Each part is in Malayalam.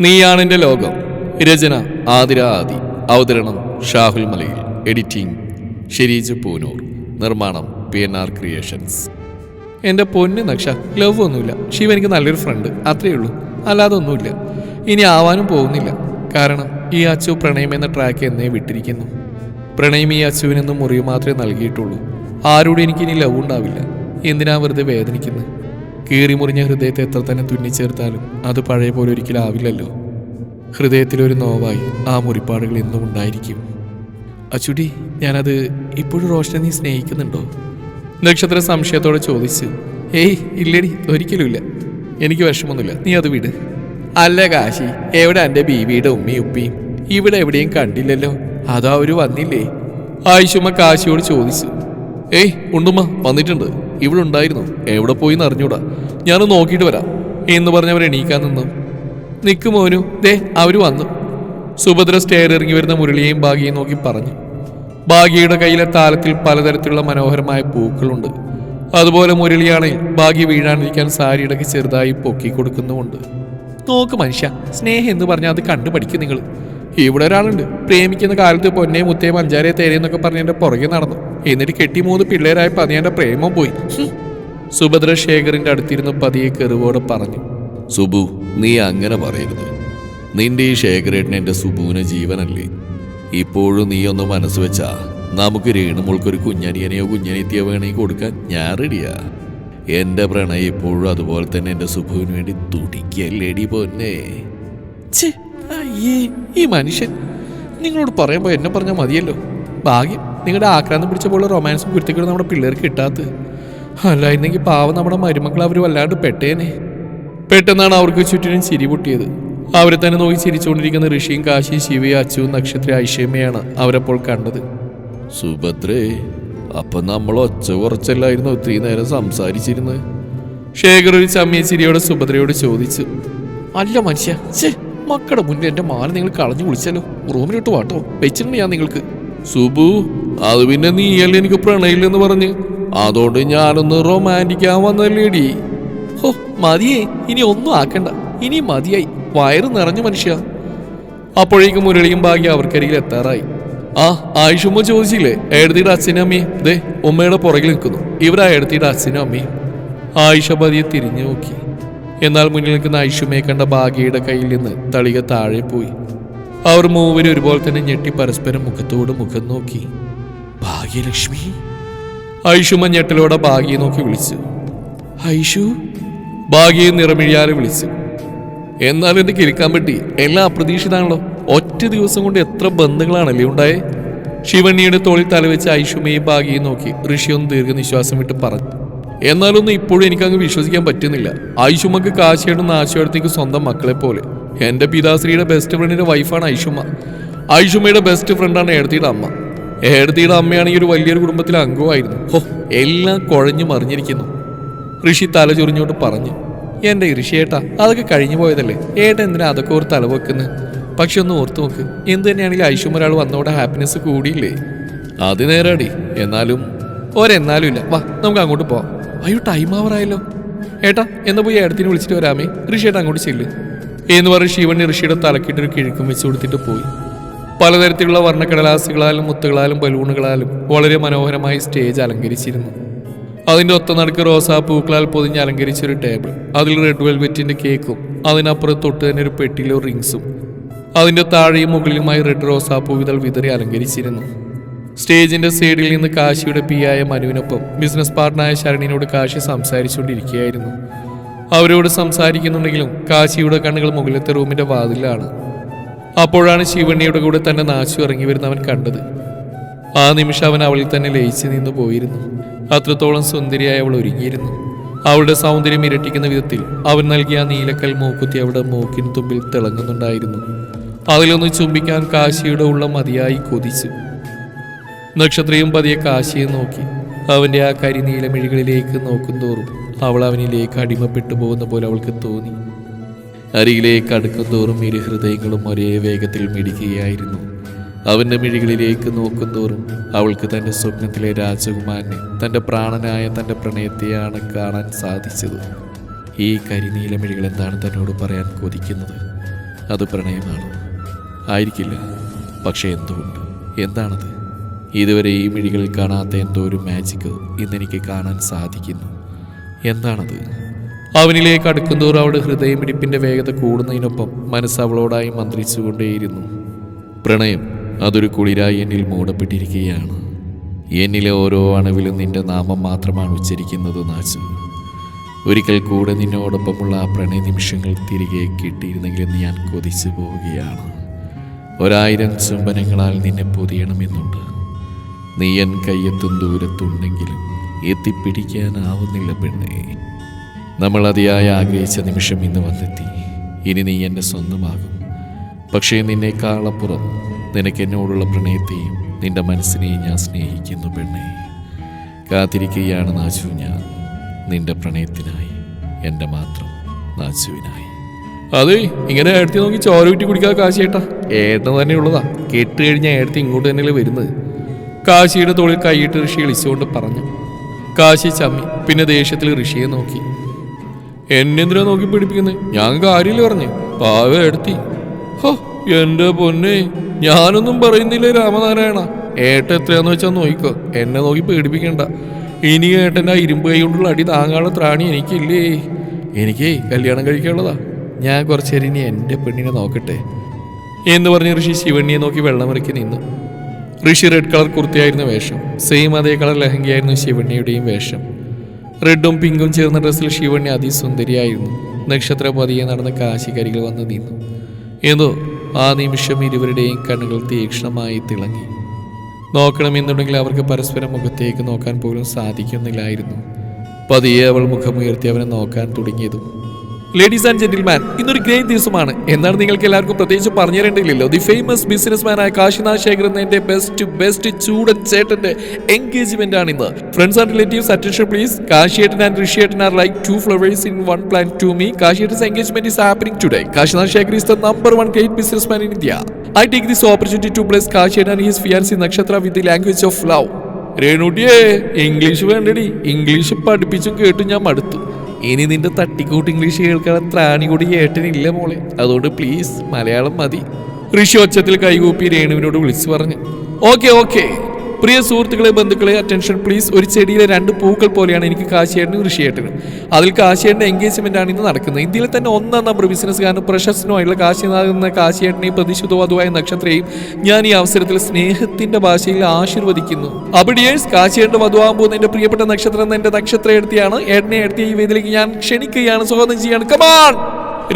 നീയാണെന്റെ ലോകം. രചന ആതിര ആദി. അവതരണം ഷാഹുൽ മലയിൽ. എഡിറ്റിംഗ് ഷെരീജ് പൂനൂർ. നിർമ്മാണം പി എൻ ആർ ക്രിയേഷൻസ്. എന്റെ പൊന്ന് നക്ഷ ലവ് ഒന്നുമില്ല. ശിവ എനിക്ക് നല്ലൊരു ഫ്രണ്ട് അത്രയേ ഉള്ളൂ. അല്ലാതെ ഒന്നുമില്ല. ഇനി ആവാനും പോകുന്നില്ല. കാരണം ഈ അച്ചു പ്രണയം എന്ന ട്രാക്ക് എന്നേ വിട്ടിരിക്കുന്നു. പ്രണയം ഈ അച്ചുവിനെന്നും മുറിവ് മാത്രമേ നൽകിയിട്ടുള്ളൂ. ആരോടും എനിക്കിനി ലവ് ഉണ്ടാവില്ല. എന്തിനാ വെറുതെ വേദനിക്കുന്നത് കീറി മുറിഞ്ഞ ഹൃദയത്തെ എത്ര തന്നെ തുന്നിച്ചേർത്താലും അത് പഴയ പോലെ ഒരിക്കലും ആവില്ലല്ലോ. ഹൃദയത്തിലൊരു നോവായി ആ മുറിപ്പാടുകൾ എന്നും ഉണ്ടായിരിക്കും. അച്ചുടി ഞാനത് ഇപ്പോഴും റോഷനെ നീ സ്നേഹിക്കുന്നുണ്ടോ? നക്ഷത്ര സംശയത്തോടെ ചോദിച്ച് ഏയ് ഇല്ലടി ഒരിക്കലുമില്ല. എനിക്ക് വിഷമൊന്നുമില്ല നീ അത് വിട്. അല്ല കാശി എവിടെ എന്റെ ബീവിയുടെ ഉമ്മയും ഉപ്പിയും? ഇവിടെ എവിടെയും കണ്ടില്ലല്ലോ. അതാ അവർ വന്നില്ലേ? ആയിഷുമ്മ കാശിയോട് ചോദിച്ചു ഏയ് ഉണ്ടുമ്മ വന്നിട്ടുണ്ട്. ഇവിടെ ഉണ്ടായിരുന്നു എവിടെ പോയി എന്ന് അറിഞ്ഞൂടാ. ഞാനൊന്ന് നോക്കിയിട്ട് വരാം. എന്ന് പറഞ്ഞവർ എണീക്കാൻ നിന്നു. നിൽക്കുമോനു ദേ അവർ വന്നു. സുഭദ്ര സ്റ്റെയർ ഇറങ്ങി വരുന്ന മുരളിയെയും ഭാഗ്യയും നോക്കി പറഞ്ഞു. ഭാഗ്യയുടെ കയ്യിലെ താലത്തിൽ പലതരത്തിലുള്ള മനോഹരമായ പൂക്കളുണ്ട്. അതുപോലെ മുരളിയാണെങ്കിൽ ഭാഗ്യ വീഴാണ്ടിരിക്കാൻ സാരിയിടയ്ക്ക് ചെറുതായി പൊക്കി കൊടുക്കുന്നുമുണ്ട്. നോക്ക് മനുഷ്യ സ്നേഹം എന്ന് പറഞ്ഞാൽ അത് കണ്ടുപഠിക്കും നിങ്ങൾ ഇവിടെ ഒരാളുണ്ട്. പ്രേമിക്കുന്ന കാലത്ത് പൊന്നെ മുത്തേ പഞ്ചാരയെ തേരെന്നൊക്കെ പറഞ്ഞ് എന്റെ പുറകെ നടന്നു. എന്നിട്ട് കെട്ടി മൂന്ന് പിള്ളേരായപ്പോൾ അത് എന്റെ പ്രേമം പോയി. സുഭദ്ര ശേഖറിന്റെ അടുത്തിരുന്ന് പതിയെ കെറിവോട് പറഞ്ഞു. സുബു നീ അങ്ങനെ പറയരുത്. നിന്റെ ഈ ശേഖരേട്ടൻ എന്റെ സുബുവിന് ജീവനല്ലേ. ഇപ്പോഴും നീ ഒന്ന് മനസ്സ് വെച്ചാ നമുക്ക് രേണുമോൾക്കൊരു കുഞ്ഞനിയനെയോ കുഞ്ഞനിയത്തിയോ വേണമെങ്കിൽ കൊടുക്കാൻ ഞാൻ റെഡിയാ. എന്റെ പ്രണയം ഇപ്പോഴും അതുപോലെ തന്നെ എന്റെ സുബുവിന് വേണ്ടി തുടിക്കല്ലേടി പൊന്നേ. ഛേ, അയ്യേ ഈ മനുഷ്യൻ. നിങ്ങളോട് പറയുമ്പോൾ എന്നെ പറഞ്ഞാൽ മതിയല്ലോ. ഭാഗ്യം നിങ്ങളുടെ ആക്രാന്തം പിടിച്ച പോലെ റൊമാൻസും കുരുത്തികളും നമ്മുടെ പിള്ളേർക്ക് കിട്ടാത്തത്. അല്ലായിരുന്നെങ്കിൽ പാവം നമ്മുടെ മരുമക്കൾ അവർ വല്ലാണ്ട് പെട്ടേനെ. പെട്ടെന്നാണ് അവർക്ക് ചുറ്റിനും ചിരി പൊട്ടിയത്. അവരെ തന്നെ നോക്കി ചിരിച്ചുകൊണ്ടിരിക്കുന്ന ഋഷിയും കാശി ശിവയും അച്ചുവും നക്ഷത്ര ഐശ്വര്യയാണ് അവരപ്പോൾ കണ്ടത്. സുഭദ്രേ അപ്പൊ നമ്മൾ ഒച്ച കുറച്ചല്ലായിരുന്നു ഒത്തിരി നേരം സംസാരിച്ചിരുന്നത്? ശേഖർ ഒരു ചമ്മിയ ചിരിയോടെ സുഭദ്രയോട് ചോദിച്ചു. അല്ല മനുഷ്യ ഛേ മക്കളുടെ മുന്നിൽ എന്റെ മാല നിങ്ങൾ കളഞ്ഞു വിളിച്ചാലോ റൂമിലിട്ട് വാട്ടോ. വെച്ചിട്ടുണ്ട് ഞാൻ നിങ്ങൾക്ക്. സുബു അത് പിന്നെ നീയല്ലേ എനിക്ക് പ്രണയില്ലെന്ന് പറഞ്ഞ്. അതോണ്ട് ഞാനൊന്ന് റൊമാന്റിക്കാൻ വന്നല്ലേടി. ഹോ മതിയേ. ഇനി ഒന്നും ആക്കണ്ട. ഇനി മതിയായി. വയറ് നിറഞ്ഞു മനുഷ്യ. അപ്പോഴേക്കും മുരളിയും ഭാഗ്യ അവർക്കരികിൽ എത്താറായി. ആ ആയിഷുമ്മ ചോദിച്ചില്ലേ? എഴുതിയുടെ അച്ഛനും അമ്മയും. ദേ ഉമ്മയുടെ പുറകിൽ നിൽക്കുന്നു. ഇവരാ എഴുതിയുടെ അച്ഛനും അമ്മയും. ആയിഷ പതിയെ തിരിഞ്ഞു നോക്കി. എന്നാൽ മുന്നിൽ നിൽക്കുന്ന ആയിഷുമ്മയെ കണ്ട ഭാഗ്യയുടെ കയ്യിൽ നിന്ന് തളിക താഴെ പോയി. അവർ മൂവരും ഒരുപോലെ തന്നെ ഞെട്ടി പരസ്പരം മുഖത്തോട് മുഖം നോക്കി. ഭാഗ്യലക്ഷ്മി? ഐഷുമ ഞെട്ടലോടെ ഭാഗ്യെ നോക്കി വിളിച്ചു. ഐഷു ഭാഗ്യം നിറമിഴിയാതെ വിളിച്ചു. എന്നാലും എന്റെ കിരിക്കാൻ പറ്റി. എല്ലാം അപ്രതീക്ഷിതാണല്ലോ. ഒറ്റ ദിവസം കൊണ്ട് എത്ര ബന്ധങ്ങളാണല്ലേ ഉണ്ടായേ? ശിവണ്ണിയുടെ തോളിൽ തലവെച്ച് ഐഷുമയും ഭാഗ്യയും നോക്കി ഋഷി ഒന്ന് ദീർഘനിശ്വാസം വിട്ട് പറഞ്ഞു. എന്നാലൊന്നും ഇപ്പോഴും എനിക്കങ്ങ് വിശ്വസിക്കാൻ പറ്റുന്നില്ല. ഐഷുമ്മക്ക് കാശിയേടുന്ന ആശയത്തേക്ക് സ്വന്തം മക്കളെ പോലെ. എന്റെ പിതാശ്രീയുടെ ബെസ്റ്റ് ഫ്രണ്ടിന്റെ വൈഫാണ് ഐഷുമ്മ ഐഷുമ്മയുടെ ബെസ്റ്റ് ഫ്രണ്ടാണ് ഏടത്തിയുടെ അമ്മ. ഏടത്തിയുടെ അമ്മയാണെങ്കിൽ ഒരു വലിയൊരു കുടുംബത്തിലെ അംഗമായിരുന്നു ഹോ എല്ലാം കുഴഞ്ഞു മറിഞ്ഞിരിക്കുന്നു. ഋഷി തല ചൊറിഞ്ഞോട്ട് പറഞ്ഞു എന്റെ ഋഷിയേട്ടാ അതൊക്കെ കഴിഞ്ഞു പോയതല്ലേ? ഏട്ടൻ എന്തിനാ അതൊക്കെ ഓർത്ത് തലവെക്കുന്നത് പക്ഷെ ഒന്ന് ഓർത്ത് നോക്ക് എന്ത് തന്നെയാണെങ്കിൽ ഐശ്വര്യ ഒരാൾ വന്നോടെ ഹാപ്പിനെസ് കൂടിയില്ലേ? അത് നേരാടി എന്നാലും ഒരെന്നാലും ഇല്ല. വാ നമുക്ക് അങ്ങോട്ട് പോവാം. അയ്യോ ടൈം ആവറായല്ലോ ഏട്ടാ എന്നാ പോയി ഏടത്തിനെ വിളിച്ചിട്ട് വരാമേ. ഋഷിയേട്ടാ അങ്ങോട്ട് ചെല്ല്. എന്ന് പറഞ്ഞ് ശിവണ്ണി ഋഷിയുടെ തലക്കിട്ടൊരു കിഴക്കും വെച്ച് കൊടുത്തിട്ട് പോയി. പലതരത്തിലുള്ള വർണക്കടലാസുകളാലും മുത്തുകളാലും ബലൂണുകളാലും വളരെ മനോഹരമായി സ്റ്റേജ് അലങ്കരിച്ചിരുന്നു. അതിന്റെ ഒത്ത നടുക്ക് റോസാ പൂക്കളാൽ പൊതിഞ്ഞ് അലങ്കരിച്ച ഒരു ടേബിൾ. അതിൽ റെഡ് വെൽവെറ്റിന്റെ കേക്കും അതിനപ്പുറത്ത് തൊട്ട് തന്നെ ഒരു പെട്ടിയിലോ റിങ്സും. അതിന്റെ താഴെയും മുകളിലുമായി റെഡ് റോസാപ്പൂ വിതൾ വിതറി അലങ്കരിച്ചിരുന്നു. സ്റ്റേജിന്റെ സൈഡിൽ നിന്ന് കാശിയുടെ പിയായ മനുവിനൊപ്പം ബിസിനസ് പാർട്ട്ണറായ ശരണിനോട് കാശി സംസാരിച്ചുകൊണ്ടിരിക്കുകയായിരുന്നു. അവരോട് സംസാരിക്കുന്നുണ്ടെങ്കിലും കാശിയുടെ കണ്ണുകൾ മുകളിലത്തെ റൂമിന്റെ വാതിലാണ് അപ്പോഴാണ് ശിവണ്ണിയുടെ കൂടെ തന്നെ നാശു ഇറങ്ങി വരുന്ന അവൻ കണ്ടത്. ആ നിമിഷം അവൻ അവളിൽ തന്നെ ലയിച്ചു നിന്ന് പോയിരുന്നു. അത്രത്തോളം സുന്ദരിയായി അവൾ ഒരുങ്ങിയിരുന്നു. അവളുടെ സൗന്ദര്യം ഇരട്ടിക്കുന്ന വിധത്തിൽ അവൻ നൽകിയ ആ നീലക്കൽ മൂക്കുത്തി അവളുടെ മൂക്കിന് തുമ്പിൽ തിളങ്ങുന്നുണ്ടായിരുന്നു. അതിലൊന്ന് ചുംബിക്കാൻ കാശിയുടെ ഉള്ള മതിയായി കൊതിച്ചു. നക്ഷത്രയും പതിയെ കാശിയെ നോക്കി. അവന്റെ ആ കരിനീലമിഴികളിലേക്ക് നോക്കുന്തോറും അവൾ അവനിലേക്ക് അടിമപ്പെട്ടു പോകുന്ന പോലെ അവൾക്ക് തോന്നി. അരികിലേക്ക് അടുക്കുന്തോറും ഇരു ഹൃദയങ്ങളും ഒരേ വേഗത്തിൽ മിടിക്കുകയായിരുന്നു അവന്റെ മിഴികളിലേക്ക് നോക്കുന്തോറും അവൾക്ക് തന്റെ സ്വപ്നത്തിലെ രാജകുമാരനെ തന്റെ പ്രാണനായ തന്റെ പ്രണയത്തെയാണ് കാണാൻ സാധിച്ചത്. ഈ കരിനീലമിഴികൾ എന്താണ് തന്നോട് പറയാൻ കൊതിക്കുന്നത്? അത് പ്രണയമാണ്. ആയിരിക്കില്ല. പക്ഷേ എന്തുകൊണ്ട്? എന്താണത്? ഇതുവരെ ഈ മിഴികളിൽ കാണാത്ത എന്തോ ഒരു മാജിക് ഇന്നെനിക്ക് കാണാൻ സാധിക്കുന്നു. എന്താണത്? അവനിലേക്ക് അടുക്കുന്തോറും അവളുടെ ഹൃദയമിടിപ്പിന്റെ വേഗത കൂടുന്നതിനൊപ്പം മനസ്സ് അവളോടായി മന്ത്രിച്ചുകൊണ്ടേയിരുന്നു. പ്രണയം അതൊരു കുളിരായി എന്നിൽ മൂടപ്പെട്ടിരിക്കുകയാണ്. എന്നിലെ ഓരോ അണുവിലും നിന്റെ നാമം മാത്രമാണ് ഉച്ചരിക്കുന്നത് നാച്ചു. ഒരിക്കൽ കൂടെ നിന്നോടൊപ്പമുള്ള ആ പ്രണയ നിമിഷങ്ങൾ തിരികെ കിട്ടിയിരുന്നെങ്കിലെന്ന് ഞാൻ കൊതിച്ചു പോവുകയാണ് ഒരായിരം ചുംബനങ്ങളാൽ നിന്നെ പൊതിയണമെന്നുണ്ട്. നീ എൻ കയ്യെത്തും ദൂരത്തുണ്ടെങ്കിലും എത്തിപ്പിടിക്കാനാവുന്നില്ല പെണ്ണേ. നമ്മൾ അതിയായ ആഗ്രഹിച്ച നിമിഷം ഇന്ന് വന്നെത്തി. ഇനി നീ എന്റെ സ്വന്തമാകും. പക്ഷേ നിന്നേക്കാളപ്പുറം നിനക്ക് എന്നോടുള്ള പ്രണയത്തെയും നിന്റെ മനസ്സിനെയും ഞാൻ സ്നേഹിക്കുന്നു പെണ്ണെ. കാത്തിരിക്കുകയാണ് നാച്ചു ഞാൻ. നിന്റെ പ്രണയത്തിനായി എന്റെ മാത്രം നാച്ചുവിനായി അതെ ഇങ്ങനെ എടുത്തി നോക്കി ചോര കുടിക്കാൻ കുടിക്കാതെ കാശിയേട്ടാ. ഏട്ടൻ തന്നെ ഉള്ളതാ. കേട്ട് കഴിഞ്ഞാൽ ഏടത്തി ഇങ്ങോട്ട് തന്നെയല്ലേ വരുന്നത്. കാശിയുടെ തോളിൽ കൈയിട്ട് ഋഷി ഇളിച്ചുകൊണ്ട് പറഞ്ഞു കാശി ചമ്മി പിന്നെ ദേഷ്യത്തിൽ ഋഷിയെ നോക്കി. എന്നെന്തിനാ നോക്കി പിടിപ്പിക്കുന്നത് ഞാൻ കാര്യമില്ല പറഞ്ഞു പാവ എടുത്തി. ഹോ എന്റെ പൊന്നെ ഞാനൊന്നും പറയുന്നില്ല രാമനാരായണ. ഏട്ട എത്രയാന്ന് വെച്ചാൽ നോക്കിക്കോ എന്നെ നോക്കി പേടിപ്പിക്കണ്ട ഇനി ഏട്ടന്റെ ആ ഇരുമ്പ് കൈ കൊണ്ടുള്ള അടി താങ്ങാനുള്ള ത്രാണി എനിക്കില്ലേ? എനിക്ക് കല്യാണം കഴിക്കാനുള്ളതാ. ഞാൻ കുറച്ചേരി ഇനി എന്റെ പെണ്ണിനെ നോക്കട്ടെ എന്ന് പറഞ്ഞ് ഋഷി ശിവണ്ണിയെ നോക്കി വെള്ളമിറക്കി നിന്നു. ഋഷി റെഡ് കളർ കുർത്തിയായിരുന്നു വേഷം. സെയിം അതേ കളർ ലഹങ്കയായിരുന്നു ശിവണ്ണിയുടെയും വേഷം. റെഡും പിങ്കും ചേർന്ന ഡ്രസ്സിൽ ശിവണ്ണി അതിസുന്ദരിയായിരുന്നു. നക്ഷത്ര പതിയെ നടന്ന് കാശിക്കരികൾ വന്ന് നിന്നു. എന്തോ ആ നിമിഷം ഇരുവരുടെയും കണ്ണുകൾ തീക്ഷ്ണമായി തിളങ്ങി. നോക്കണമെന്നുണ്ടെങ്കിൽ അവർക്ക് പരസ്പരം മുഖത്തേക്ക് നോക്കാൻ പോലും സാധിക്കുന്നില്ലായിരുന്നു. പതിയെ അവൾ മുഖമുയർത്തി അവനെ നോക്കാൻ തുടങ്ങിയതും ലേഡീസ് ആൻഡ് ജെന്റിൽമാൻ ഇന്നൊരു ഗ്രേറ്റ് ദിവസമാണ്. എന്നാണ് നിങ്ങൾക്ക് എല്ലാവർക്കും പ്രത്യേകിച്ച് പറഞ്ഞു തരേണ്ടില്ലല്ലോ ദി ഫേമസ് ബിസിനസ് മാനായ കാശിനാഥ് ശേഖർ എന്നതിന്റെ ബെസ്റ്റ് ബെസ്റ്റ് ചൂടൻ ചേട്ടന്റെ എൻഗേജ്മെന്റ് ആണ് ഇന്ന്. Friends and relatives attention please കാശിയേട്ടൻ and ഋഷിയേട്ടൻ are like two flowers in one plant to me കാശിയേട്ടൻസ് engagement is happening today Kashinath Shekhar is the number one great business man in India I take this opportunity to bless കാശിയേട്ടൻ and his fiancee Nakshatra with the language of love രേണുട്ടിയേ English വേണ്ടടി. ഇംഗ്ലീഷ് പഠിപ്പിച്ചും കേട്ടും ഞാൻ മടുത്തു. ഇനി നിന്റെ തട്ടിക്കൂട്ട് ഇംഗ്ലീഷ് കേൾക്കാൻ ത്രാണി കൂടി ഏട്ടനില്ല മോളെ. അതുകൊണ്ട് പ്ലീസ് മലയാളം മതി. ഋഷി ഒച്ചത്തിൽ കൈകൂപ്പി രേണുവിനോട് വിളിച്ചു പറഞ്ഞു. ഓക്കെ ഓക്കെ പ്രിയ സുഹൃത്തുക്കളെ ബന്ധുക്കളെ അറ്റൻഷൻ പ്ലീസ് ഒരു ചെടിയിലെ രണ്ട് പൂക്കൾ പോലെയാണ് എനിക്ക് കാശിയേട്ടനും ഋഷിയേട്ടനും. അതിൽ കാശിയേട്ടന്റെ എൻഗേജ്മെന്റ് ആണ് ഇന്ന് നടക്കുന്നത്. ഇന്ത്യയിലെ തന്നെ ഒന്നാം നമ്പർ ബിസിനസ്സുകാരനും പ്രശസ്തനുമായുള്ള കാശിനാഥ് എന്ന കാശിയേട്ടനെയും പ്രതിശുദ്ധവധുവായ നക്ഷത്രയും ഞാൻ ഈ അവസരത്തിൽ സ്നേഹത്തിന്റെ ഭാഷയിൽ ആശീർവദിക്കുന്നു. അബിഡിയേഴ്സ് കാശിയേട്ടന്റെ വധുവാകാൻ പോകുന്ന എന്റെ പ്രിയപ്പെട്ട നക്ഷത്രം എന്റെ നക്ഷത്രം എടുത്തിയാണ്. ഏട്ടനെ എടുത്തിയ ഈ വേദിയിലേക്ക് ഞാൻ ക്ഷണിക്കുകയാണ് സ്വാഗതം ചെയ്യാണ് കമാൺ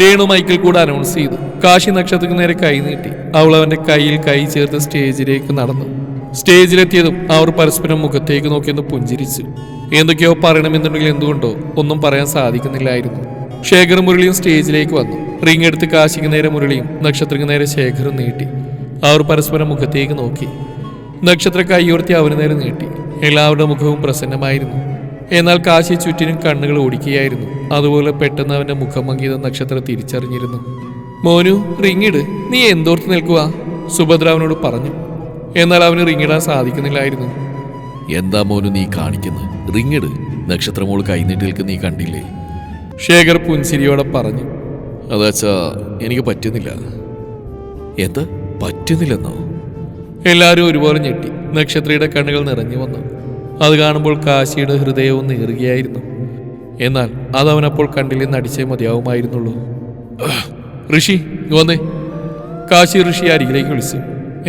രേണു മൈക്കിൽ കൂടെ അനൗൺസ് ചെയ്തു. കാശി നക്ഷത്രത്തിന് നേരെ കൈ നീട്ടി. അവൾ അവന്റെ കയ്യിൽ കൈ ചേർത്ത് സ്റ്റേജിലേക്ക് നടന്നു. സ്റ്റേജിലെത്തിയതും അവർ പരസ്പരം മുഖത്തേക്ക് നോക്കിയെന്ന് പുഞ്ചിരിച്ചു. എന്തൊക്കെയോ പറയണമെന്നുണ്ടെങ്കിൽ എന്തുകൊണ്ടോ ഒന്നും പറയാൻ സാധിക്കുന്നില്ലായിരുന്നു. ശേഖർ മുരളിയും സ്റ്റേജിലേക്ക് വന്നു. റിംഗ് എടുത്ത് കാശിക്ക് നേരെ മുരളിയും നക്ഷത്രക്ക് നേരെ ശേഖറും നീട്ടി. അവർ പരസ്പരം മുഖത്തേക്ക് നോക്കി. നക്ഷത്ര കൈയോർത്തി അവന് നേരെ നീട്ടി. എല്ലാവരുടെ മുഖവും പ്രസന്നമായിരുന്നു. എന്നാൽ കാശി ചുറ്റിനും കണ്ണുകൾ ഓടിക്കുകയായിരുന്നു. അതുപോലെ പെട്ടെന്ന് അവന്റെ മുഖം നക്ഷത്ര തിരിച്ചറിഞ്ഞിരുന്നു. മോനു റിങ്ങിട് നീ എന്തോർത്ത് നിൽക്കുക സുഭദ്ര അവനോട് പറഞ്ഞു. എന്നാൽ അവന് റിങ്ങിടാൻ സാധിക്കുന്നില്ലായിരുന്നു. എന്താ മോനു നീ കാണിക്കുന്നത് റിങ്ങിട് നക്ഷത്രമോൾ നിൽക്കുന്ന നീ കണ്ടില്ലേ? ശേഖർ പുൻസിരിയോടെ പറഞ്ഞു. അതാച്ചാ എനിക്ക് പറ്റുന്നില്ല. എന്താ? പറ്റുന്നില്ലെന്നോ? എല്ലാവരും ഒരുപോലെ ഞെട്ടി. നക്ഷത്രയുടെ കണ്ണുകൾ നിറഞ്ഞു വന്നു. അത് കാണുമ്പോൾ കാശിയുടെ ഹൃദയവും നീറുകയായിരുന്നു. എന്നാൽ അത് അവനപ്പോൾ കണ്ടില്ലെന്ന് അടിച്ചേ മതിയാവുമായിരുന്നുള്ളൂ ഋഷി വന്നേ. കാശി ഋഷി അരികിലേക്ക് വിളിച്ചു.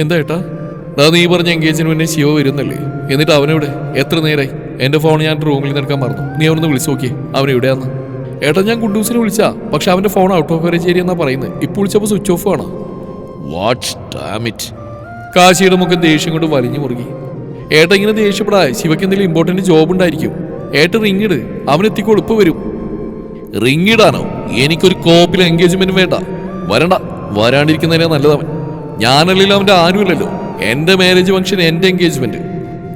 എന്താ ഏട്ടാ? ദാ നീ പറഞ്ഞ എൻഗേജ്മെന്റിന് ശിവ വരുന്നല്ലേ? എന്നിട്ട് അവനെവിടെ? എത്ര നേരായി? എന്റെ ഫോൺ ഞാൻ റൂമിൽ നിൽക്കാൻ മറന്നു. നീ അവനൊന്ന് വിളിച്ചു നോക്കിയേ. അവൻ എവിടെയാന്ന്? ഏട്ടാ ഞാൻ കുണ്ടൂസിനെ വിളിച്ചാ. പക്ഷെ അവന്റെ ഫോൺ ഔട്ട് ഓഫ് ഏരിയ എന്നാ പറയുന്നത് ഇപ്പോൾ വിളിച്ചപ്പോൾ സ്വിച്ച് ഓഫ് ആണ്? വാട്ട് ഡാമിറ്റ് കാശിയുടെ മുഖം ദേഷ്യം കൊണ്ട് വലിഞ്ഞു മുറുകി. ഏട്ട ഇങ്ങനെ ദേഷ്യപ്പെടാ. ശിവയ്ക്ക് എന്തെങ്കിലും ഇമ്പോർട്ടന്റ് ജോബ് ഉണ്ടായിരിക്കും. ഏട്ട റിങ്ങിട് അവൻ എത്തിക്കോളും ഇപ്പൊ വരും. റിങ്ങിടാനോ എനിക്കൊരു കോപ്പിൽ എൻഗേജ്മെന്റ് വേണ്ട. വരണ്ട. വരാണ്ടിരിക്കുന്നതിനെ നല്ലതവൻ ഞാനല്ലല്ലോ അവന്റെ ആരുമില്ലല്ലോ. എന്റെ മാരേജ് ഫംഗ്ഷൻ എന്റെ എൻഗേജ്മെന്റ്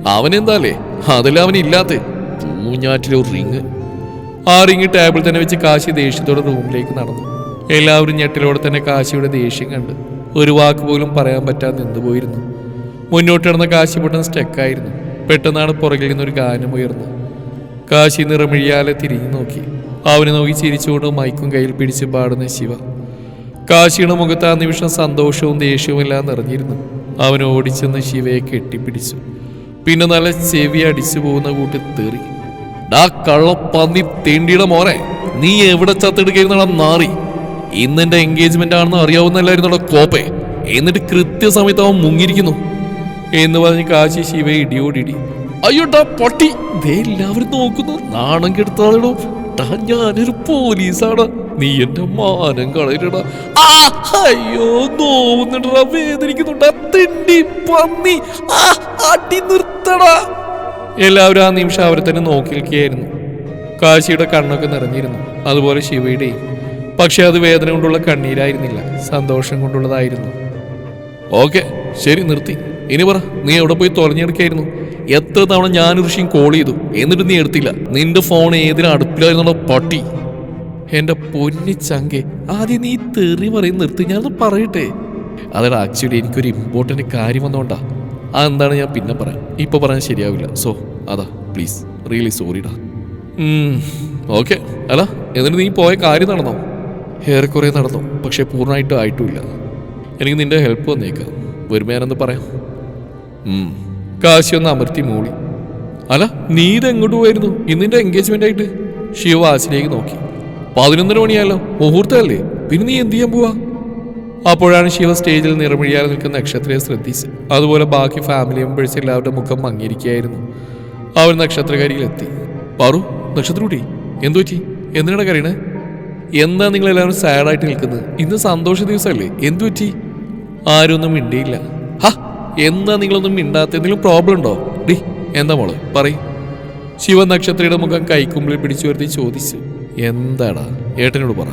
അവനെന്താല്ലേ? അതെല്ലാം അവനില്ലാത്ത പൂഞ്ഞാറ്റിലെ ഒരു റിങ് ആ റിങ് ടേബിൾ തന്നെ വെച്ച് കാശി ദേഷ്യത്തോടെ റൂമിലേക്ക് നടന്നു. എല്ലാവരും ഞെട്ടിലോടെ തന്നെ കാശിയുടെ ദേഷ്യം കണ്ട് ഒരു വാക്ക് പോലും പറയാൻ പറ്റാതെ നിന്നുപോയിരുന്നു മുന്നോട്ട് നടന്ന കാശി പൊട്ടൻ സ്റ്റക്കായിരുന്നു പെട്ടെന്നാണ് പുറകിൽ നിന്നൊരു ഗാനം ഉയർന്നു. കാശി നിറമിഴിയാലെ തിരിഞ്ഞു നോക്കി. അവനെ നോക്കി ചിരിച്ചുകൊണ്ട് മൈക്കും കയ്യിൽ പിടിച്ച് പാടുന്ന ശിവ. കാശിയുടെ മുഖത്ത് ആ നിമിഷം സന്തോഷവും ദേഷ്യവും എല്ലാം നിറഞ്ഞിരുന്നു. അവൻ ഓടിച്ചെന്ന് ശിവയെ കെട്ടിപ്പിടിച്ചു. പിന്നെ നല്ല ചെവി അടിച്ചു പോകുന്ന കൂട്ടി തെറി. ഡാ കള്ളപ്പന്നി തേണ്ടിയുടെ മോനെ നീ എവിടെ ചത്തെടുക്കുന്ന നാറി. ഇന്നെന്റെ എൻഗേജ്മെന്റ് ആണെന്ന് അറിയാവുന്നല്ലായിരുന്നോ കോപ്പേ. എന്നിട്ട് കൃത്യസമയത്ത് അവൻ മുങ്ങിയിരിക്കുന്നു. എന്ന് പറഞ്ഞ് കാശി ശിവയെ ഇടിയോടിടി. അയ്യോട്ടാ പൊട്ടി ദേ എല്ലാവരും നോക്കുന്നു. നാണം കെടുത്താളോ ടാ ഞാനൊരു പോലീസാണ്. നീ എന്റെ മാനം കളയടാ ആ അയ്യോ നോവുന്നുണ്ടടാ വേദനിക്കുന്നുണ്ടാ. തിണ്ടി പന്നി. ആ അടി നിർത്തടാ. എല്ലാവരും ആ നിമിഷം അവരെ തന്നെ നോക്കി നിൽക്കുകയായിരുന്നു. കാശിയുടെ കണ്ണൊക്കെ നിറഞ്ഞിരുന്നു. അതുപോലെ ശിവയുടെയും. പക്ഷെ അത് വേദന കൊണ്ടുള്ള കണ്ണീരായിരുന്നില്ല. സന്തോഷം കൊണ്ടുള്ളതായിരുന്നു. ഓക്കെ ശരി നിർത്തി. ഇനി പറ നീ എവിടെ പോയി തുറഞ്ഞെടുക്കായിരുന്നു? എത്ര തവണ ഞാൻ ഋഷിയും കോൾ ചെയ്തു. എന്നിട്ട് നീ എടുത്തില്ല. നിന്റെ ഫോൺ ഏതിനും അടുപ്പിലായിരുന്നുള്ള പട്ടി. എന്റെ പൊന്നി ചങ്കെ ആദ്യം നീ തെറി പറയും നിർത്തി. ഞാനത് പറയട്ടെ. അതാണ് ആക്ച്വലി എനിക്കൊരു ഇമ്പോർട്ടന്റ് കാര്യം വന്നോണ്ടാ. അതെന്താണ് ഞാൻ പിന്നെ പറയാം. ഇപ്പൊ പറയാൻ ശരിയാവില്ല. സോ അതാ പ്ലീസ് റിയലി സോറിടാ ഓക്കെ അല്ല എന്നിട്ട് നീ പോയ കാര്യം നടന്നോ? ഏറെക്കുറെ നടന്നു? പക്ഷെ പൂർണമായിട്ടും ആയിട്ടുമില്ല. എനിക്ക് നിന്റെ ഹെൽപ്പ് വന്നേക്കാം. വരുമ്പോൾ ഞാനൊന്ന് പറയാം. കാശി ഒന്ന് അമർത്തി മൂളി. അല്ല നീ ഇത് എങ്ങോട്ട് പോയിരുന്നു? ഇന്നിന്റെ എൻഗേജ്മെന്റ് ആയിട്ട്? ശിവ വാസിലേക്ക് നോക്കി. പതിനൊന്നര മണിയായല്ലോ മുഹൂർത്തമല്ലേ? പിന്നെ നീ എന്ത് ചെയ്യാൻ പോവാ? അപ്പോഴാണ് ശിവ സ്റ്റേജിൽ നിറമിഴിയാൽ നിൽക്കുന്ന നക്ഷത്രയെ ശ്രദ്ധിച്ച്. അതുപോലെ ബാക്കി ഫാമിലി മെമ്പേഴ്സ് എല്ലാവരുടെ മുഖം മങ്ങിയിരിക്കുകയായിരുന്നു. അവർ നക്ഷത്രകാരിയിലെത്തി. പറു നക്ഷത്രൂട്ടി എന്തു പറ്റി? എന്തിനാണ് കറിയണേ എന്താ നിങ്ങളെല്ലാവരും സാഡായിട്ട് നിൽക്കുന്നത്? ഇന്ന് സന്തോഷ ദിവസമല്ലേ? എന്തു പറ്റി? ആരും ഒന്നും മിണ്ടിയില്ല. എന്താ നിങ്ങളൊന്നും മിണ്ടാത്ത എന്തെങ്കിലും പ്രോബ്ലം ഉണ്ടോ? ഡി എന്താ മോൾ? പറയ്. ശിവ നക്ഷത്രയുടെ മുഖം കൈക്കുമ്പിളിൽ പിടിച്ചു വരുത്തി ചോദിച്ചു എന്താടാ? ഏട്ടനോട് പറ.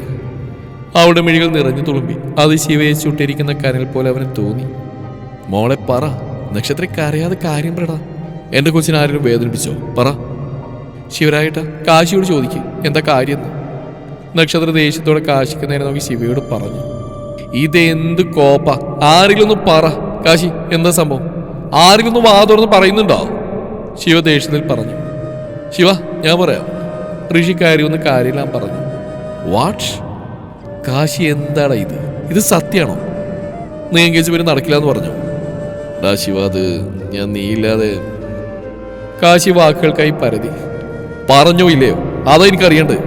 അവളുടെ മിഴികൾ നിറഞ്ഞു തുളുമ്പി. അത് ശിവയെ ചുട്ടിരിക്കുന്ന കനൽ പോലെ അവന് തോന്നി. മോളെ പറ. നക്ഷത്ര കാര്യം പറടാ. എന്റെ കൊച്ചിനെ ആരെങ്കിലും വേദനിപ്പിച്ചോ? പറ. ശിവരായിട്ട കാശിയോട് ചോദിക്കും. എന്താ കാര്യം? നക്ഷത്ര ദേഷ്യത്തോടെ കാശിക്ക് നേരെ നോക്കി ശിവയോട് പറഞ്ഞു. ഇതെന്ത് കോപ്പ? ആരെങ്കിലും ഒന്ന് പറ. കാശി എന്താ സംഭവം? ആരെങ്കിലും വാ തുറന്ന് പറയുന്നുണ്ടോ? ശിവ ദേഷ്യത്തിൽ പറഞ്ഞു. ശിവ ഞാൻ പറയാം. ഋഷി കാര്യം ഒന്ന് കാര്യമെല്ലാം പറഞ്ഞു. വാട്ട് കാശി എന്താടാ ഇത്? ഇത് സത്യമാണോ? നീ എൻഗേജ്മെന്റ് നടക്കില്ല എന്ന് പറഞ്ഞു? ഡാ ശിവ അത് ഞാൻ നീയില്ലാതെ കാശി വാക്കുകൾക്കായി പരതി. പറഞ്ഞോ ഇല്ലയോ? അതോ എനിക്കറിയണ്ട്.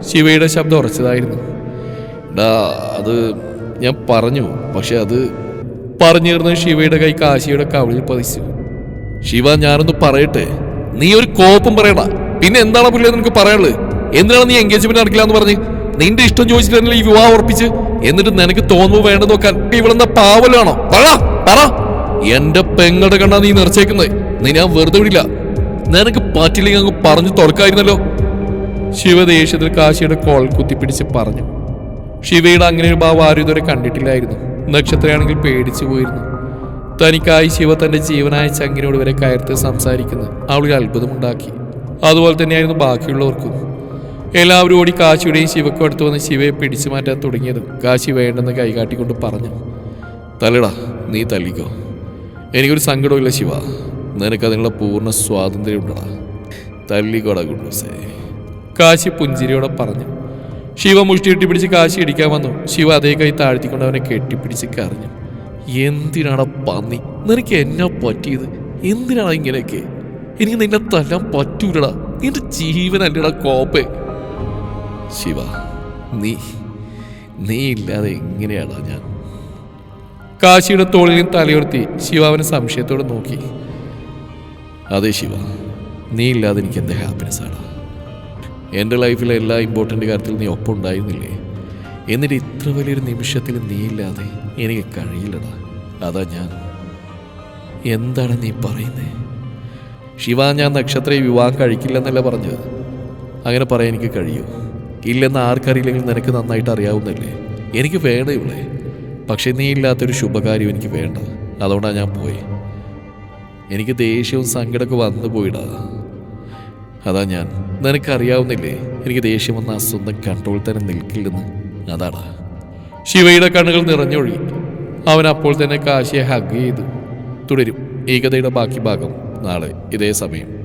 ശിവയുടെ ശബ്ദം ഉറച്ചതായിരുന്നു. ഡാ അത് ഞാൻ പറഞ്ഞു. പക്ഷെ അത് പറഞ്ഞു തീർന്ന ശിവയുടെ കൈ കാശിയുടെ കവിളിൽ പതിച്ചു. ശിവ ഞാനൊന്ന് പറയട്ടെ? നീ ഒരു കോപ്പം പറയണ പിന്നെ എന്താണ് പുള്ളിയെ നിനക്ക് പറയാനുള്ളത്? എന്തിനാണ് നീ എൻഗേജ്മെന്റ് നടക്കില്ല എന്ന് പറഞ്ഞ് നിന്റെ ഇഷ്ടം ചോദിച്ചിട്ട് ഈ വിവാഹം ഉറപ്പിച്ച് എന്നിട്ട് നിനക്ക് തോന്നുന്നു വേണ്ട നോക്കാൻ ഇവളെന്താ പാവലാണോ? പറ പറ. എന്റെ പെങ്ങളുടെ കണ്ണാ നീ നിറച്ചേക്കുന്നത് നീ ഞാൻ വെറുതെ വിടില്ല. നിനക്ക് പറ്റില്ലെങ്കിൽ അങ്ങ് പറഞ്ഞു തുറക്കായിരുന്നല്ലോ. ശിവ ദേഷ്യത്തിൽ കാശിയുടെ കോൾ കുത്തിപ്പിടിച്ച് പറഞ്ഞു. ശിവയുടെ അങ്ങനെ ഒരു ഭാവം ആരും ഇതുവരെ കണ്ടിട്ടില്ലായിരുന്നു. നക്ഷത്രയാണെങ്കിൽ പേടിച്ചു പോയിരുന്നു. തനിക്കായി ശിവ തന്റെ ജീവനായ ചങ്ങിനോട് വരെ കയർത്ത് സംസാരിക്കുന്നത് അവളിൽ അത്ഭുതമുണ്ടാക്കി. അതുപോലെ തന്നെയായിരുന്നു ബാക്കിയുള്ളവർക്കും. എല്ലാവരും ഓടി കാശിയുടെയും ശിവക്കും അടുത്ത് വന്ന് ശിവയെ പിടിച്ചു മാറ്റാൻ തുടങ്ങിയതും കാശി വേണ്ടെന്ന് കൈകാട്ടിക്കൊണ്ട് പറഞ്ഞു. തല്ലടാ നീ തല്ലിക്കോ. എനിക്കൊരു സങ്കടമില്ല ശിവ. നിനക്കതിനുള്ള പൂർണ സ്വാതന്ത്ര്യം ഉണ്ടടാ തല്ലിക്കോടാ ഗുണ്ടൂസേ. കാശി പുഞ്ചിരിയോടെ പറഞ്ഞു. ശിവ മുഷ്ടിയിട്ട് പിടിച്ച് കാശി ഇടിക്കാൻ വന്നു. ശിവ അതേ കൈ താഴ്ത്തിക്കൊണ്ട് അവനെ കെട്ടിപ്പിടിച്ച് കരഞ്ഞു. എന്തിനാണ് പന്നി? നിനക്ക് എന്നാ പറ്റിയത്? എന്തിനാണ് ഇങ്ങനെയൊക്കെ? എനിക്ക് നിന്നെ തല്ലാൻ പറ്റൂലടാ. നിന്റെ ജീവനല്ലടാ കോപ്പേ. ശിവ നീ നീ ഇല്ലാതെ എങ്ങനെയാടാ ഞാൻ? കാശിയുടെ തോളിൽ തലയുർത്തി ശിവ അവനെ സംശയത്തോടെ നോക്കി. അതെ ശിവ നീ ഇല്ലാതെ എനിക്ക് എന്താ ഹാപ്പിനെസ് ആണ് എന്റെ ലൈഫിലെ എല്ലാ ഇമ്പോർട്ടന്റ് കാര്യത്തിൽ നീ ഒപ്പം ഉണ്ടായിരുന്നില്ലേ എന്നിട്ട് ഇത്ര വലിയൊരു നിമിഷത്തിൽ നീ ഇല്ലാതെ എനിക്ക് കഴിയില്ലടാ. അതാ ഞാൻ. എന്താണ് നീ പറയുന്നത് ശിവ ഞാൻ നക്ഷത്രയെ വിവാഹം കഴിക്കില്ലെന്നല്ല പറഞ്ഞത്? അങ്ങനെ പറയാൻ എനിക്ക് കഴിയൂ. ഇല്ലെന്ന് ആർക്കറിയില്ലെങ്കിൽ നിനക്ക് നന്നായിട്ട് അറിയാവുന്നല്ലേ എനിക്ക് വേണ്ട ഇവിടെ പക്ഷെ നീ ഇല്ലാത്തൊരു ശുഭകാര്യം എനിക്ക് വേണ്ട. അതുകൊണ്ടാണ് ഞാൻ പോയി. എനിക്ക് ദേഷ്യവും സങ്കടമൊക്കെ വന്നു പോയിടാ അതാ ഞാൻ. നിനക്കറിയാവുന്നില്ലേ? എനിക്ക് ദേഷ്യം വന്ന ആ സ്വന്തം കൺട്രോൾ തന്നെ നിൽക്കില്ലെന്ന്? അതാണ് ശിവയുടെ കണ്ണുകൾ നിറഞ്ഞൊഴി അവൻ അപ്പോൾ തന്നെ കാശിയെ ഹഗ് ചെയ്തു. തുടരും. ഏകതയുടെ ബാക്കി ഭാഗം നാളെ ഇതേ സമയം.